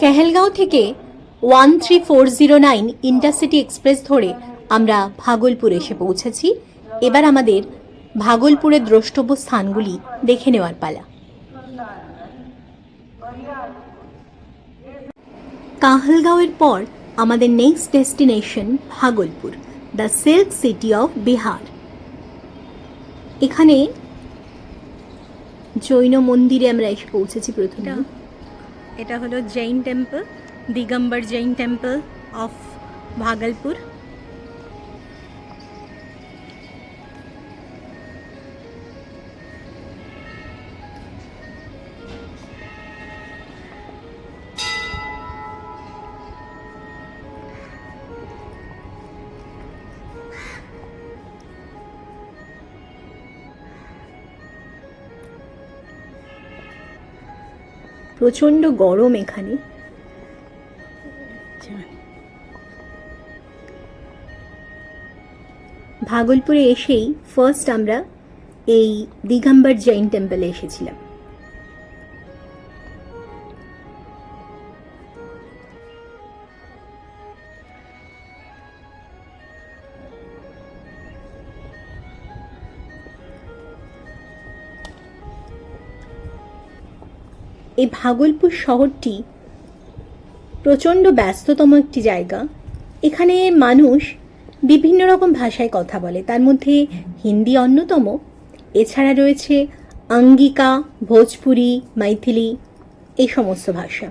কেহেলগাঁও থেকে one three four zero nine intercity express ধরে আমরা ভাগলপুর এসে পৌঁছেছি। এবার আমাদের ভাগলপুরের দ্রষ্টব্য স্থানগুলি দেখে নেওয়ার পালা। কাহলগাঁওয়ের পর আমাদের next destination Bhagalpur the silk city of Bihar এখানে জৈন মন্দিরে আমরা এসে পৌঁছেছি প্রথমে। এটা হলো Jain temple Digambar Jain temple of Bhagalpur. প্রচণ্ড গরম এখানে। ভাগলপুরে এসেই ফার্স্ট আমরা এই দিগম্বর জৈন টেম্পলে এসেছিলাম। এই ভাগলপুর শহরটি প্রচণ্ড ব্যস্ততম একটি জায়গা। এখানে মানুষ বিভিন্ন রকম ভাষায় কথা বলে। তার মধ্যে হিন্দি অন্যতম। এছাড়া রয়েছে আঙ্গিকা, ভোজপুরি, মাইথিলি এই সমস্ত ভাষা।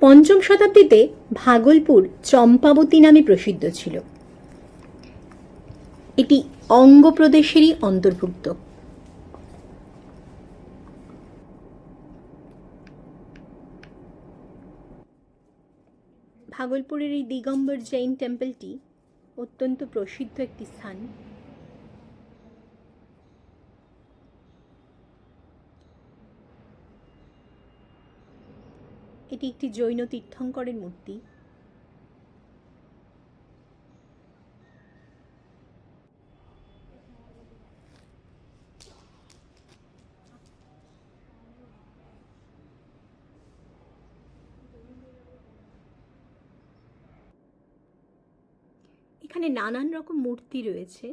পঞ্চম শতাব্দীতে ভাগলপুর চম্পাবতী নামে প্রসিদ্ধ ছিল। এটি অঙ্গপ্রদেশেরই অন্তর্ভুক্ত। ভাগলপুরের এই দিগম্বর জৈন টেম্পলটি অত্যন্ত প্রসিদ্ধ একটি স্থান। এটি একটি জৈন তীর্থঙ্করের মূর্তি। এখানে নানান রকম মূর্তি রয়েছে।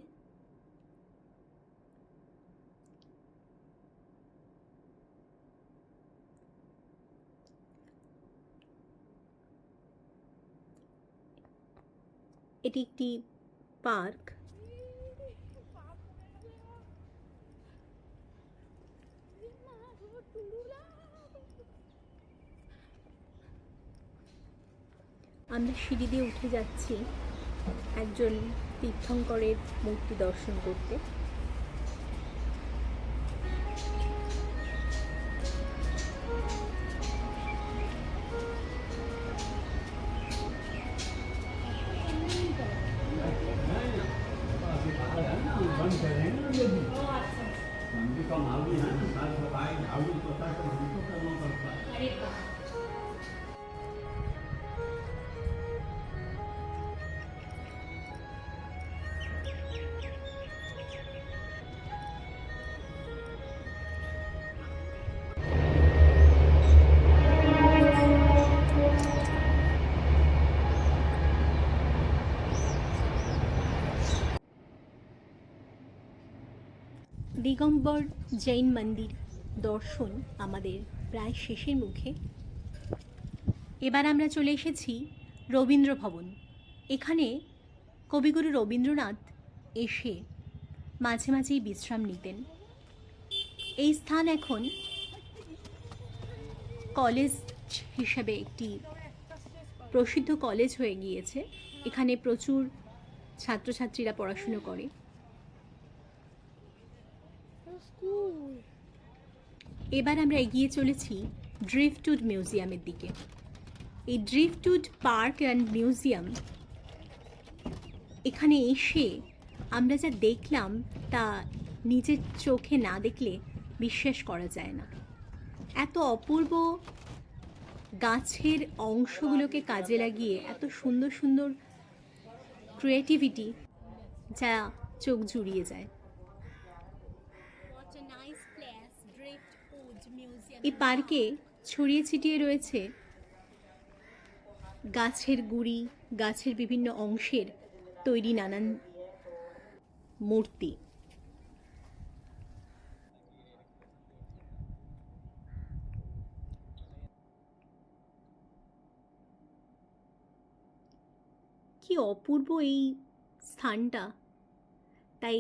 এটি একটি পার্ক। আমরা সিঁড়ি দিয়ে উঠে যাচ্ছি। একজন তীর্থঙ্করের মূর্তি দর্শন করতে मंदी का माल भी है ना साथ बताए झाड़ू पता तो हमको करना पड़ता है দিগম্বর জৈন মন্দির দর্শন আমাদের প্রায় শেষের মুখে। এবার আমরা চলে এসেছি রবীন্দ্র ভবন। এখানে কবিগুরু রবীন্দ্রনাথ এসে মাঝে মাঝেই বিশ্রাম নিতেন। এই স্থান এখন কলেজ হিসেবে একটি প্রসিদ্ধ কলেজ হয়ে গিয়েছে। এখানে প্রচুর ছাত্রছাত্রীরা পড়াশুনো করে। এবার আমরা এগিয়ে চলেছি ড্রিফটুড মিউজিয়ামের দিকে। এই ড্রিফটুড পার্ক অ্যান্ড মিউজিয়াম এখানে এসে আমরা যা দেখলাম তা নিজের চোখে না দেখলে বিশ্বাস করা যায় না। এত অপূর্ব গাছের অংশগুলোকে কাজে লাগিয়ে এত সুন্দর সুন্দর ক্রিয়েটিভিটি যা চোখ জুড়িয়ে যায়। এই পার্কে ছড়িয়ে ছিটিয়ে রয়েছে গাছের গুড়ি, গাছের বিভিন্ন অংশের তৈরি নানান মূর্তি। কি অপূর্ব এই স্থানটা। তাই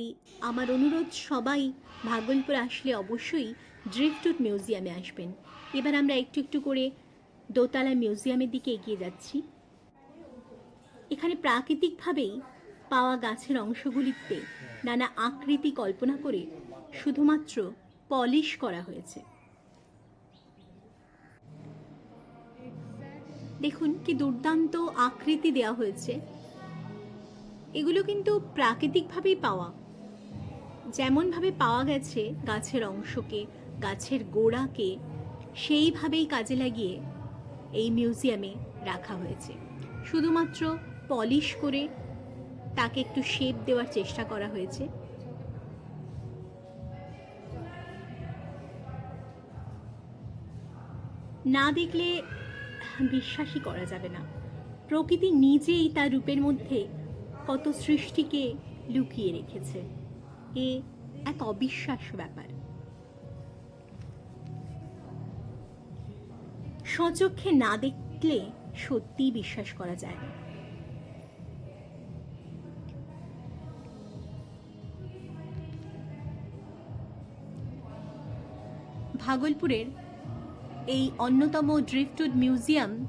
আমার অনুরোধ সবাই ভাগলপুর আসলে অবশ্যই ড্রিফটুট মিউজিয়ামে আসবেন। এবার আমরা একটু একটু করে দোতলা মিউজিয়ামের দিকে এগিয়ে যাচ্ছি। এখানে প্রাকৃতিকভাবেই পাওয়া গাছের অংশগুলিতে নানা আকৃতি কল্পনা করে শুধুমাত্র পলিশ করা হয়েছে। দেখুন কি দুর্দান্ত আকৃতি দেওয়া হয়েছে। এগুলো কিন্তু প্রাকৃতিকভাবেই পাওয়া। যেমনভাবে পাওয়া গেছে গাছের অংশকে গাছের গোড়াকে সেইভাবেই কাজে লাগিয়ে এই মিউজিয়ামে রাখা হয়েছে। শুধুমাত্র পলিশ করে তাকে একটু শেপ দেওয়ার চেষ্টা করা হয়েছে। না দেখলে বিশ্বাসই করা যাবে না। প্রকৃতি নিজেই তার রূপের মধ্যে কত সৃষ্টিকে লুকিয়ে রেখেছে। এ এক অবিশ্বাস্য ব্যাপার। সচক্ষে না দেখলে সত্যিই বিশ্বাস করা যায় না। ভাগলপুরের এই অন্যতম ড্রিফটুড মিউজিয়াম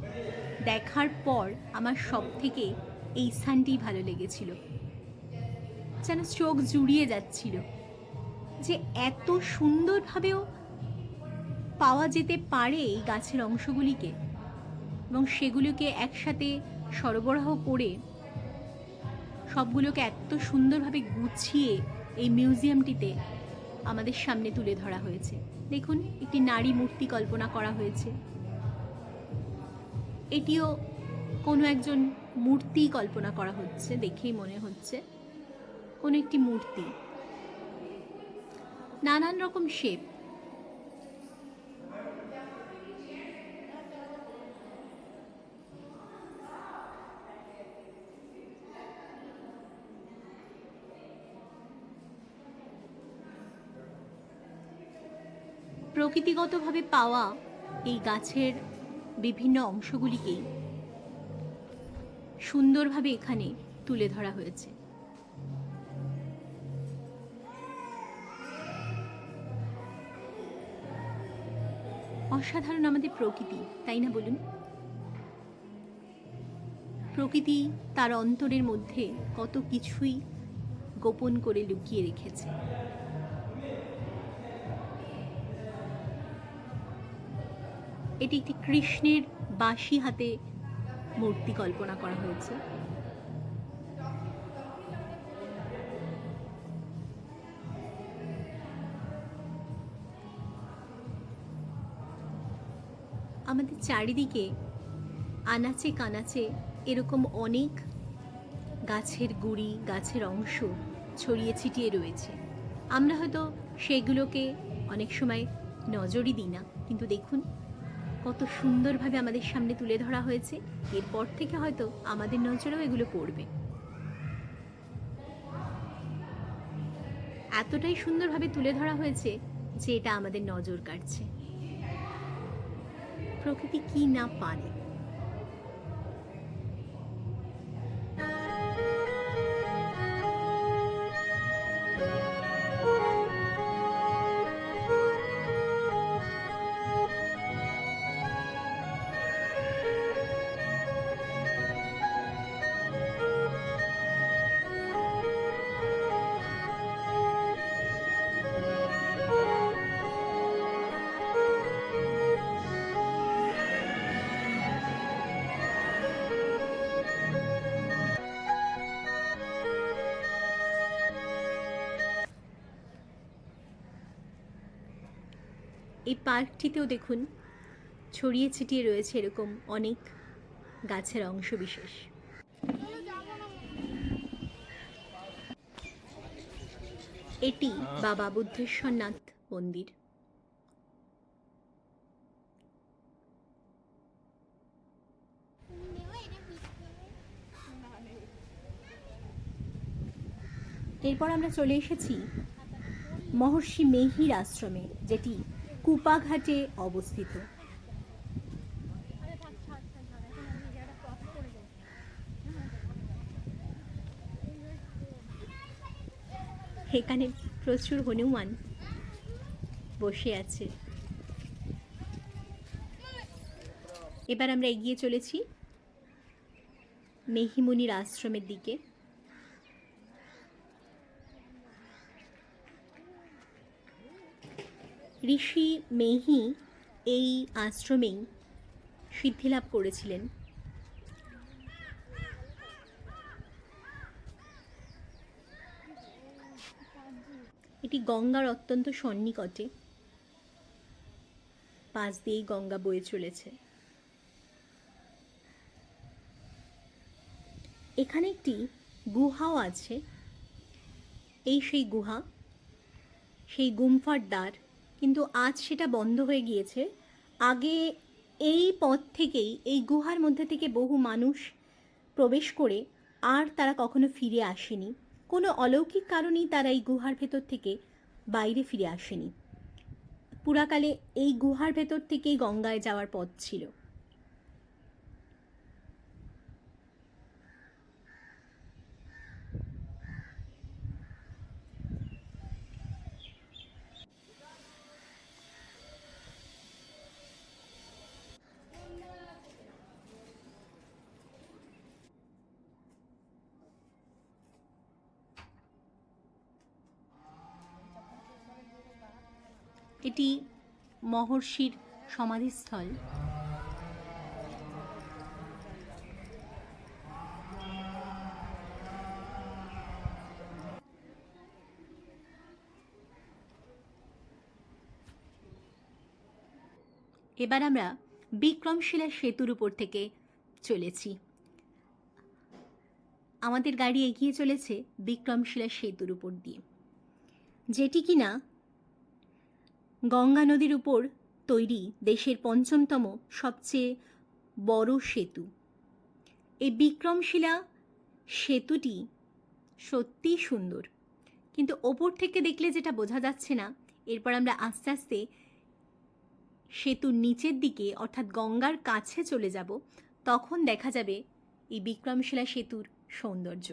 দেখার পর আমার সব থেকে এই স্থানটি ভালো লেগেছিল। যেন চোখ জুড়িয়ে যাচ্ছিল যে এত সুন্দরভাবেও পাওয়া যেতে পারে এই গাছের অংশগুলিকে এবং সেগুলোকে একসাথে সরবরাহ করে সবগুলোকে এত সুন্দরভাবে গুছিয়ে এই মিউজিয়ামটিতে আমাদের সামনে তুলে ধরা হয়েছে। দেখুন, একটি নারী মূর্তি কল্পনা করা হয়েছে। এটিও কোনো একজন মূর্তি কল্পনা করা হচ্ছে, দেখেই মনে হচ্ছে। কোনো একটি মূর্তি। নানান রকম শেপ প্রকৃতিগতভাবে পাওয়া এই গাছের বিভিন্ন অংশগুলিকেই সুন্দরভাবে এখানে তুলে ধরা হয়েছে। অসাধারণ আমাদের প্রকৃতি, তাই না বলুন? প্রকৃতি তার অন্তরের মধ্যে কত কিছুই গোপন করে লুকিয়ে রেখেছে। এটি একটি কৃষ্ণের বাঁশি হাতে মূর্তি কল্পনা করা হয়েছে। আমাদের চারিদিকে আনাচে কানাচে এরকম অনেক গাছের গুড়ি, গাছের অংশ ছড়িয়ে ছিটিয়ে রয়েছে। আমরা হয়তো সেগুলোকে অনেক সময় নজরই দিই না, কিন্তু দেখুন কত সুন্দরভাবে আমাদের সামনে তুলে ধরা হয়েছে। এরপর থেকে হয়তো আমাদের নজরেও এগুলো পড়বে। এতটাই সুন্দরভাবে তুলে ধরা হয়েছে যে এটা আমাদের নজর কাটছে প্রকৃতি কি না পারে। এই পার্কটিতেও দেখুন, ছড়িয়ে ছিটিয়ে রয়েছে এরকম অনেক গাছের অংশ বিশেষ। এটি বাবা বুদ্ধেশ্বরনাথ মন্দির। এরপর আমরা চলে এসেছি মহর্ষি মেহির আশ্রমে, যেটি কুপাঘাটে অবস্থিত। এখানে প্রচুর হনুমান বসে আছে। এবার আমরা এগিয়ে চলেছি মেহিমুনির আশ্রমের দিকে। ঋষি মেহি এই আশ্রমেই সিদ্ধিলাভ করেছিলেন। এটি গঙ্গার অত্যন্ত সন্নিকটে। পাশ দিয়েই গঙ্গা বয়ে চলেছে। এখানে একটি গুহাও আছে। এই সেই গুহা, সেই গুম্ফার দ্বার কিন্তু আজ সেটা বন্ধ হয়ে গিয়েছে। আগে এই পথ থেকেই, এই গুহার মধ্যে থেকে বহু মানুষ প্রবেশ করে আর তারা কখনো ফিরে আসেনি। কোনো অলৌকিক কারণেই তারা এই গুহার ভেতর থেকে বাইরে ফিরে আসেনি। পুরাকালে এই গুহার ভেতর থেকেই গঙ্গায় যাওয়ার পথ ছিল। এটি মহর্ষির সমাধিস্থল। এবার আমরা বিক্রমশিলা সেতুর উপর থেকে চলেছি। আমাদের গাড়ি এগিয়ে চলেছে বিক্রমশিলা সেতুর উপর দিয়ে। যেটি কিনা গঙ্গা নদীর উপর তৈরি দেশের পঞ্চমতম সবচেয়ে বড় সেতু। এই বিক্রমশিলা সেতুটি সত্যিই সুন্দর। কিন্তু ওপর থেকে দেখলে যেটা বোঝা যাচ্ছে না, এরপর আমরা আস্তে আস্তে সেতুর নিচের দিকে, অর্থাৎ গঙ্গার কাছে চলে যাব, তখন দেখা যাবে এই বিক্রমশিলা সেতুর সৌন্দর্য।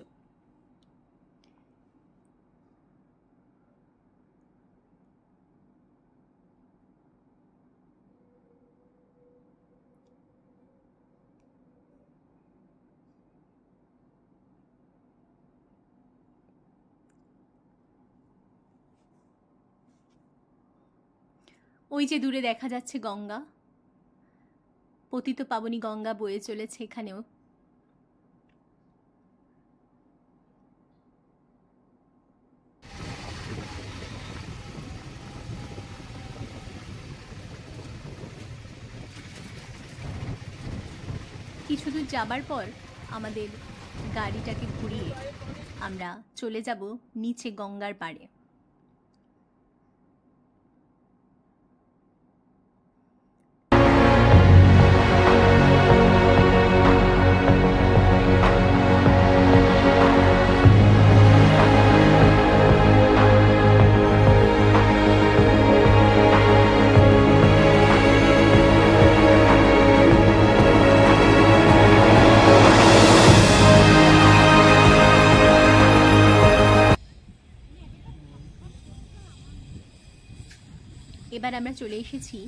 ওই যে দূরে দেখা যাচ্ছে গঙ্গা। পতিত পাবনী গঙ্গা বয়ে চলেছে এখানেও। কিছু দূর যাবার পর আমাদের গাড়িটাকে ঘুরিয়ে আমরা চলে যাব নিচে গঙ্গার পাড়ে। চলে এসেছি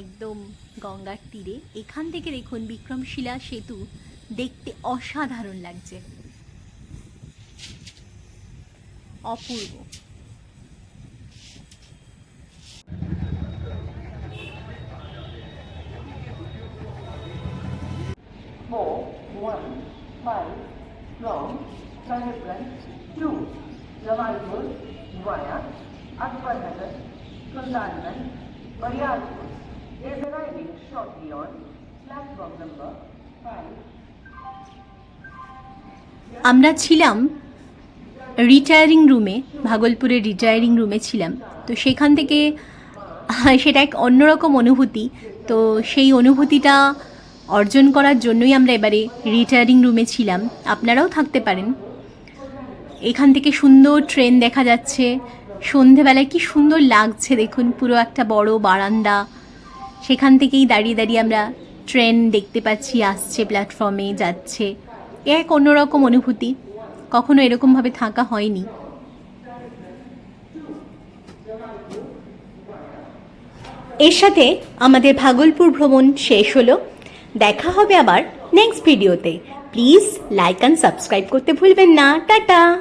একদম গঙ্গার তীরে। এখান থেকে দেখুন বিক্রমশিলা সেতু। দেখতে অসাধারণ লাগছে। অপূর্ব। Sultanganj, Barialpur is arriving shortly on platform number five. আমরা ছিলাম রিটায়ারিং রুমে ভাগলপুরের রিটায়ারিং রুমে ছিলাম। তো সেখান থেকে সেটা এক অন্যরকম অনুভূতি। তো সেই অনুভূতিটা অর্জন করার জন্যই আমরা এবারে রিটায়ারিং রুমে ছিলাম। আপনারাও থাকতে পারেন। এখান থেকে সুন্দর ট্রেন দেখা যাচ্ছে। সন্ধেবেলায় কি সুন্দর লাগছে দেখুন, পুরো একটা বড় বারান্দা। সেখান থেকেই দাঁড়িয়ে দাঁড়িয়ে আমরা ট্রেন দেখতে পাচ্ছি, আসছে, প্ল্যাটফর্মে যাচ্ছে। এক অন্যরকম অনুভূতি, কখনো এরকমভাবে থাকা হয়নি। এর সাথে আমাদের ভাগলপুর ভ্রমণ শেষ হলো। দেখা হবে আবার নেক্সট ভিডিওতে প্লিজ লাইক অ্যান্ড সাবস্ক্রাইব করতে ভুলবেন না। টাটা!